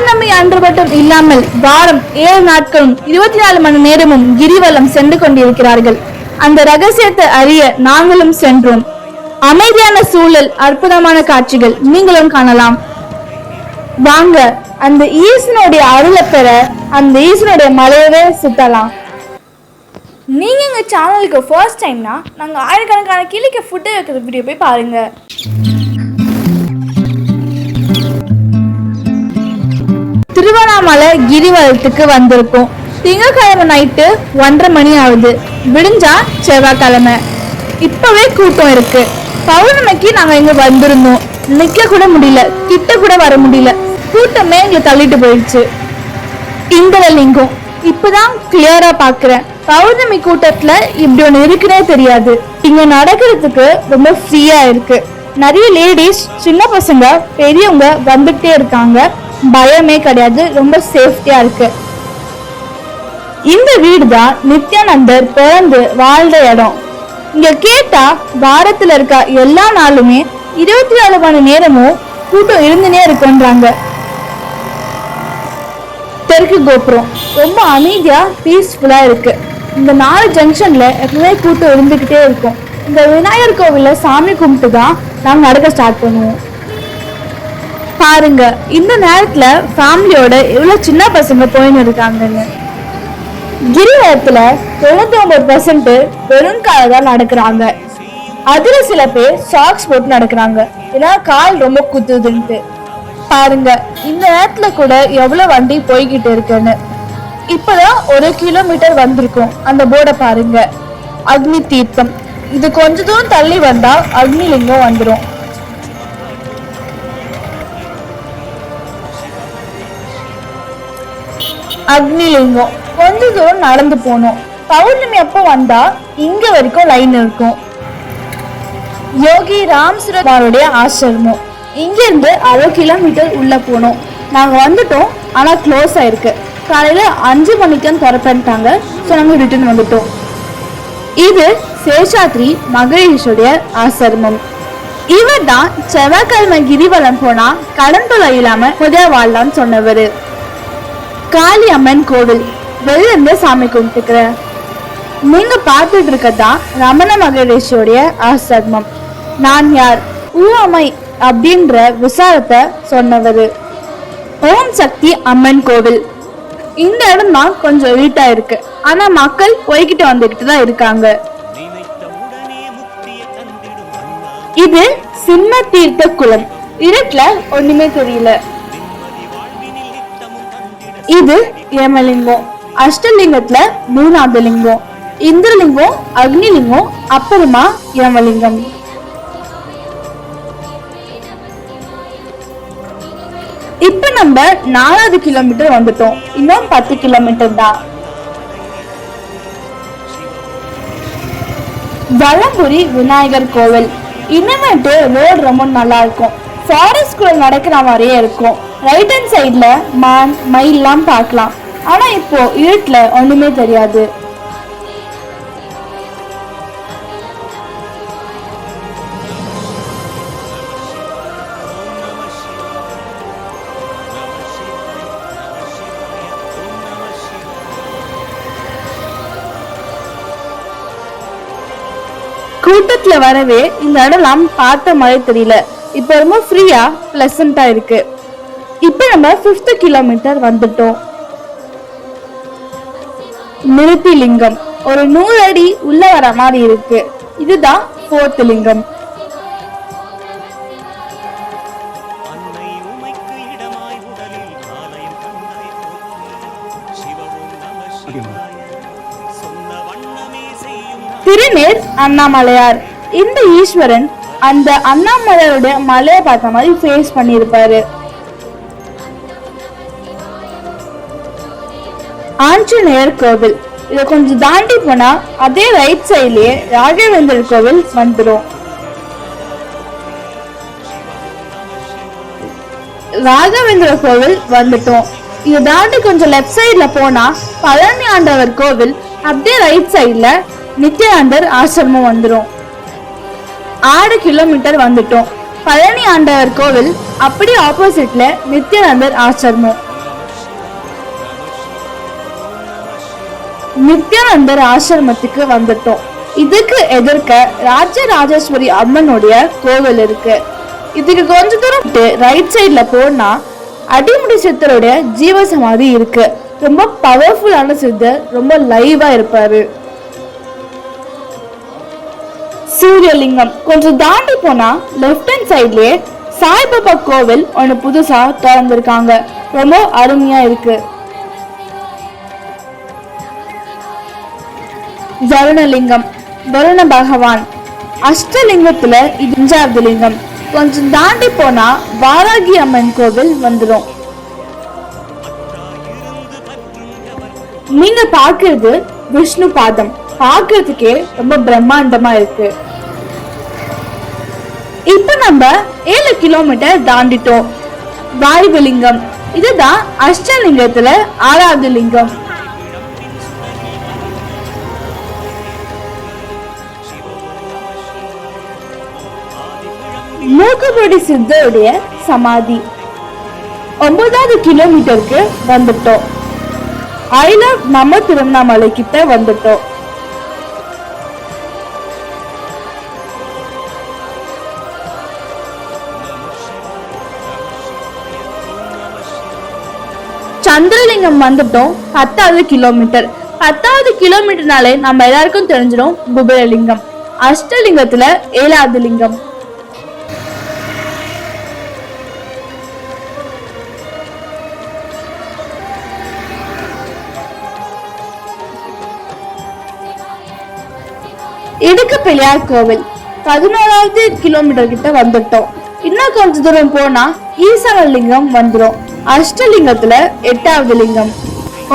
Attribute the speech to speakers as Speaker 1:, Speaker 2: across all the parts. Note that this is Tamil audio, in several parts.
Speaker 1: பௌர்ணமி அன்று மட்டும் இல்லாமல் வாரம் ஏழு நாட்களும் இருபத்தி நாலு மணி நேரமும் கிரிவலம் சென்று கொண்டிருக்கிறார்கள். அந்த ரகசியத்தை அறிய நாங்களும் சென்றோம். அமைதியான சூழல் அற்புதமான காட்சிகள் நீங்களும் காணலாம். வாங்க அந்த ஈசனுடைய அருளை பெற அந்த ஈசனுடைய மலையவே சுத்தலாம். நீங்க எங்க சேனலுக்கு ஃபர்ஸ்ட் டைம்னா நாங்க ஆயிரக்கணக்கான கிளிக்கு ஃபுட்டு வைக்கிற வீடியோ போய் பாருங்க. திருவண்ணாமலை கிரிவலத்துக்கு வந்திருக்கோம். திங்கக்கிழமை நைட்டு ஒன்றரை மணி ஆகுது. விடிஞ்சா செவ்வாய்க்கிழமை. இப்போவே கூட்டம் இருக்கு. பௌர்ணமிக்கு நாங்கள் இங்கே வந்திருந்தோம். நிற்க கூட முடியல கிட்ட கூட வர முடியல. கூட்டமே எங்களை தள்ளிட்டு போயிடுச்சு. இந்திரலிங்கம் இப்பதான் கிளியரா பாக்குறேன். பௌர்ணமி கூட்டத்துல இப்படி ஒன்று இருக்குன்னே தெரியாது. இங்க நடக்கிறதுக்கு ரொம்ப ஃப்ரீயா இருக்கு. நிறைய லேடிஸ் சின்ன பசங்க பெரியவங்க வந்துட்டே இருக்காங்க. பயமே கிடையாது ரொம்ப சேஃப்டியா இருக்கு. இந்த வீடு தான் நித்யானந்தர் பிறந்து வாழ்ந்த இடம். இங்க கேட்டா வாரத்துல இருக்க எல்லா நாளுமே இருபத்தி நாலு மணி நேரமும் கூட்டம் இருந்துனே இருக்குன்றாங்க. தெற்கு கோபுரம். ரொம்ப அமைதியா பீஸ்ஃபுல்லா இருக்கு. இந்த நாலு ஜங்ஷன்ல எப்பவுமே கூட்டம் இருந்துகிட்டே இருக்கும். இந்த விநாயகர் கோவில்ல சாமி கும்பிட்டு தான் நாங்க நடக்க ஸ்டார்ட் பண்ணுவோம். பாருங்க. இந்த நேரத்துல ஃபேமிலியோட எவ்வளவு சின்ன பசங்க போயின்னு இருக்காங்கன்னு. கிரிவலத்துல தொண்ணூத்தி ஒன்பது பர்சன்ட் வெறும் கால தான் நடக்கிறாங்க. அதுல சில பேர் சாக்ஸ் போட்டு நடக்கிறாங்க. ஏன்னா கால் ரொம்ப குத்துதுன்ட்டு. பாருங்க இந்த நேரத்துல கூட எவ்வளவு வண்டி போய்கிட்டு இருக்குன்னு. இப்பதான் ஒரு கிலோமீட்டர் வந்திருக்கும். அந்த போர்டை பாருங்க. அக்னி தீர்த்தம். இது கொஞ்ச தூரம் தள்ளி வந்தா அக்னிலிங்கம் வந்துடும் அக்னிலிங்கம். கொஞ்ச தூரம் நடந்து போனோம். பௌர்ணமி அப்போ வந்தா இங்க வரைக்கும் லைன் இருக்கும். யோகி ராம் சுரதாருடைய ஆசிரமம். இங்கேருந்து அரை கிலோமீட்டர் உள்ள போனோம். நாங்கள் வந்துட்டோம் ஆனால் க்ளோஸ் ஆயிருக்கு. காலையில் அஞ்சு மணிக்கு தான் திறப்பேன்ட்டாங்க ஸோ நாங்கள் ரிட்டர்ன் வந்துட்டோம். இது சேஷாத்ரி மகேஷுடைய ஆசிரமம். இவர் தான் செவ்வாய்க்கிழமை கிரிவலம் போனால் கடன் தொலை இல்லாமல் முதல் வாழலாம்னு சொன்னவர். காளி அம்மன் கோவில். வெளில இருந்து சாமி கும்பிட்டுக்கிறேன் நீங்க பார்த்துட்டு இருக்கதான் ரமண மகரிஷியோடைய ஆசிரமம். நான் யார்? ஊமை அப்படின்ற விசாரத்தை சொன்னவர். ஓம் சக்தி அம்மன் கோவில். இந்த இடம் தான் கொஞ்சம் வீட்டா இருக்கு. ஆனா மக்கள் போய்கிட்டு வந்துகிட்டு தான் இருக்காங்க. இது சிம்ம தீர்த்த குளம். இருட்டுல ஒண்ணுமே தெரியல. இது யமலிங்கம் அஷ்டலிங்கத்துல மூணாவது லிங்கம் இந்திரலிங்கம் அக்னிலிங்கம் அப்புறமா யமலிங்கம் இப்ப நம்ம நாலாவது கிலோமீட்டர் வந்துட்டோம். இன்னும் பத்து கிலோமீட்டர் தான். வலம்புரி விநாயகர் கோவில். இனிமேட்டு ரோடு ரொம்ப நல்லா இருக்கும். ஃபாரஸ்ட் குள்ள நடக்கிற மாதிரியே இருக்கும். ரைட் ஹேண்ட் சைடுல மான் மயிலெலாம் பார்க்கலாம். ஆனா இப்போ இருட்டுல ஒண்ணுமே தெரியாது. கூட்டத்துல வரவே இந்த இடம்லாம் பார்த்த மாதிரி தெரியல. இப்போ ரொம்ப ஃப்ரீயா பிளசண்டா இருக்கு. இப்போ நம்ம ஃபிஃப்த் கிலோமீட்டர் வந்துட்டோம். நிறுத்தி லிங்கம் ஒரு நூறு அடி உள்ள வர மாதிரி இருக்கு. இதுதான் ஃபோர்த் லிங்கம். திருநேர் அண்ணாமலையார். இந்த ஈஸ்வரன் அந்த அண்ணாமலையோட மலையை பார்த்த மாதிரி ஃபேஸ் பண்ணியிருப்பாரு. ஆஞ்சநேயர் கோவில். இதை கொஞ்சம் தாண்டி போனா அதே ரைட் சைட்லயே ராகவேந்தர் கோவில் வந்துடும் ராகவேந்திர கோவில் வந்துட்டோம். இதை தாண்டி கொஞ்சம் லெஃப்ட் சைட்ல போனா பழனி ஆண்டவர் கோவில் அப்படியே ரைட் சைட்ல நித்யானந்தர் ஆசிரமம் வந்துடும் ஆறு கிலோமீட்டர் வந்துட்டோம். பழனி ஆண்டவர் கோவில் அப்படியே ஆப்போசிட்ல நித்யானந்தர் ஆசிரமம். நித்யானந்தர் ஆசிரமத்துக்கு வந்துட்டோம். இதுக்கு எதிர்க்க ராஜராஜேஸ்வரி அம்மனுடைய கோவில் இருக்கு. இதுக்கு கொஞ்ச தூரம் ரைட் சைட்ல போனா அடிமுடி சித்தருடைய ஜீவ சமாதி இருக்கு. ரொம்ப பவர்ஃபுல்லான சித்தர் ரொம்ப லைவா இருப்பாரு. சூரியலிங்கம். கொஞ்சம் தாண்டி போனா லெஃப்ட் ஹேண்ட் சைட்லயே சாய்பாபா கோவில் ஒன்று புதுசா திறந்திருக்காங்க. ரொம்ப அருமையா இருக்கு. வருணலிங்கம். வருண பகவான் அஷ்டலிங்கத்துல இது அஞ்சாவது லிங்கம் கொஞ்சம் தாண்டி போனா வாராகி அம்மன் கோவில் வந்துடும் நீங்க பாக்குறது விஷ்ணு பாதம். பாக்குறதுக்கே ரொம்ப பிரம்மாண்டமா இருக்கு. இப்ப நம்ம ஏழு கிலோமீட்டர் தாண்டிட்டோம். வாயுவலிங்கம் இதுதான் அஷ்டலிங்கத்துல ஆறாவது லிங்கம் மூக்குப்பொடி சித்தருடைய சமாதி ஒன்பதாவது கிலோமீட்டருக்கு வந்துட்டோம் ஐ நம்ம திருவண்ணாமலை கிட்ட வந்துட்டோம் சந்திரலிங்கம் வந்துட்டோம் பத்தாவது கிலோமீட்டர் பத்தாவது கிலோமீட்டர்னாலே நம்ம எல்லாருக்கும் தெரிஞ்சிடும் குபேரலிங்கம் அஷ்டலிங்கத்துல ஏழாவது லிங்கம் இடுக்கு பிள்ளையார் கோவில். பதினோராவது கிலோமீட்டர் கிட்ட வந்துட்டோம். இன்னும் கொஞ்ச தூரம் போனா ஈசான லிங்கம் வந்துரும். அஷ்டலிங்கத்துல எட்டாவது லிங்கம்.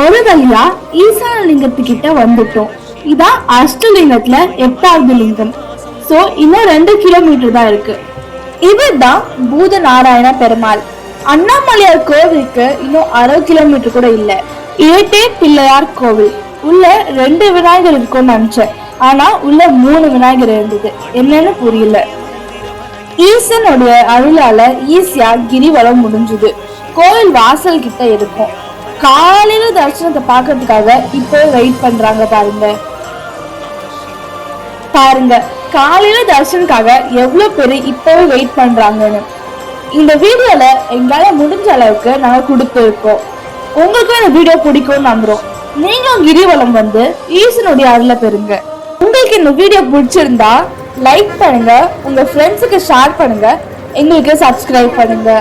Speaker 1: ஒரு வழியா ஈசான லிங்கத்துக்கிட்ட வந்துட்டோம். இதான் அஷ்டலிங்கத்துல எட்டாவது லிங்கம். சோ இன்னும் ரெண்டு கிலோமீட்டர் தான் இருக்கு. இவர்தான் பூத நாராயண பெருமாள். அண்ணாமலையார் கோவிலுக்கு இன்னும் அரை கிலோமீட்டர் கூட இல்ல. இரட்டே பிள்ளையார் கோவில். உள்ள ரெண்டு விநாயகர் இருக்கும்னு நினைச்சேன். ஆனா உள்ள மூணு விநாயகர் இருந்தது. என்னன்னு புரியல. ஈசனுடைய அருளால ஈஸியா கிரிவலம் முடிஞ்சுது. கோயில் வாசல் கிட்ட இருக்கும். காலையில தரிசனத்தை பாக்குறதுக்காக இப்போ வெயிட் பண்றாங்க பாருங்க. பாருங்க காலையில தரிசனுக்காக எவ்வளவு பேர் இப்பவே வெயிட் பண்றாங்கன்னு. இந்த வீடியோல எங்களால முடிஞ்ச அளவுக்கு நாங்க கொடுத்துருக்கோம். உங்களுக்கும் இந்த வீடியோ பிடிக்கும்னு நம்புறோம். நீங்களும் கிரிவலம் வந்து ஈசனுடைய அருளை பெறுங்க. உங்களுக்கு இந்த வீடியோ பிடிச்சிருந்தா லைக் பண்ணுங்க. உங்க ஃப்ரெண்ட்ஸுக்கு ஷேர் பண்ணுங்க. எங்களுக்கு சப்ஸ்கிரைப் பண்ணுங்க.